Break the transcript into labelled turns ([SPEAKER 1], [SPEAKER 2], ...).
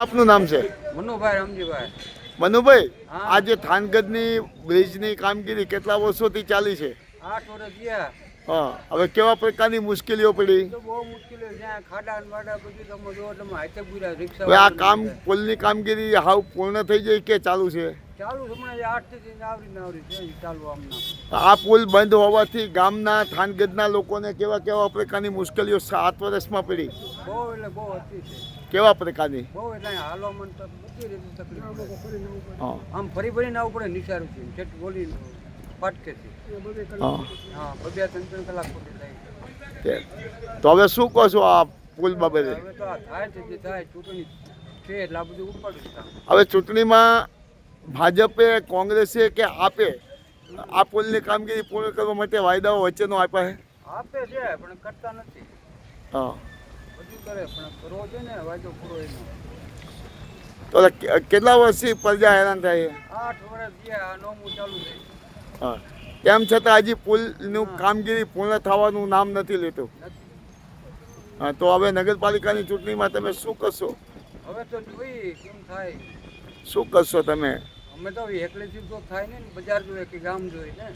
[SPEAKER 1] આપનું નામ છે?
[SPEAKER 2] મનુભાઈ રમજીભાઈ.
[SPEAKER 1] મનુભાઈ. આ જે થાનગઢની બ્રિજની કામગીરી કેટલા વર્ષોથી ચાલી છે?
[SPEAKER 2] આઠ વર્ષ ગયા.
[SPEAKER 1] હા હવે કેવા પ્રકારની મુશ્કેલીઓ પડી?
[SPEAKER 2] બહુ મુશ્કેલી જ્યાં ખાડા વાડા બધું તમે જોવો તમે હાથે પૂરા રિક્ષા
[SPEAKER 1] આ કામ પુલની કામગીરી હાવ પૂર્ણ થઈ જાય કે ચાલુ છે? આ પુલ બંધ હોવાથી ગામના થાનગઢના લોકોને કેવા કેવા પ્રકારની મુશ્કેલીઓ સાત વર્ષમાં પડી?
[SPEAKER 2] બહુ એટલે બહુ હતી
[SPEAKER 1] કેવા પ્રકારની?
[SPEAKER 2] આમ ફરી ફરીને આવવું પડે નિશારું છે બોલી ફાટકે છે
[SPEAKER 1] તો હવે શું કહો છો આ પુલ બાબતે?
[SPEAKER 2] હવે તો આ થાય છે જે થાય ચૂંટણી છે એટલે આ બધું ઉપાડું
[SPEAKER 1] હવે ચૂંટણીમાં ભાજપે કોંગ્રેસે કે આપે? આ પુલની કામગીરી પૂર્ણ કરવા માટે વાયદાઓ વચ્ચેનો આપ્યા છે?
[SPEAKER 2] આપે છે પણ કરતા નથી.
[SPEAKER 1] હા.
[SPEAKER 2] બધું કરે પણ કરવો છે ને વાયદો પૂરો એનો.
[SPEAKER 1] તો કેટલા વર્ષથી પ્રજા હેરાન થાય
[SPEAKER 2] આઠ વર્ષ ગયા આ ચાલુ છે
[SPEAKER 1] હા. તેમ છતાં હજી પુલનું કામગીરી પૂર્ણ થવાનું નામ નથી લેતું હા તો હવે નગરપાલિકાની ચૂંટણીમાં તમે શું કરશો?
[SPEAKER 2] હવે તો જોઈએ કેમ થાય.
[SPEAKER 1] શું કરશો તમે?
[SPEAKER 2] અમે તો એકલેથી તો થાય ને બજાર જોઈએ કે ગામ જોઈએ ને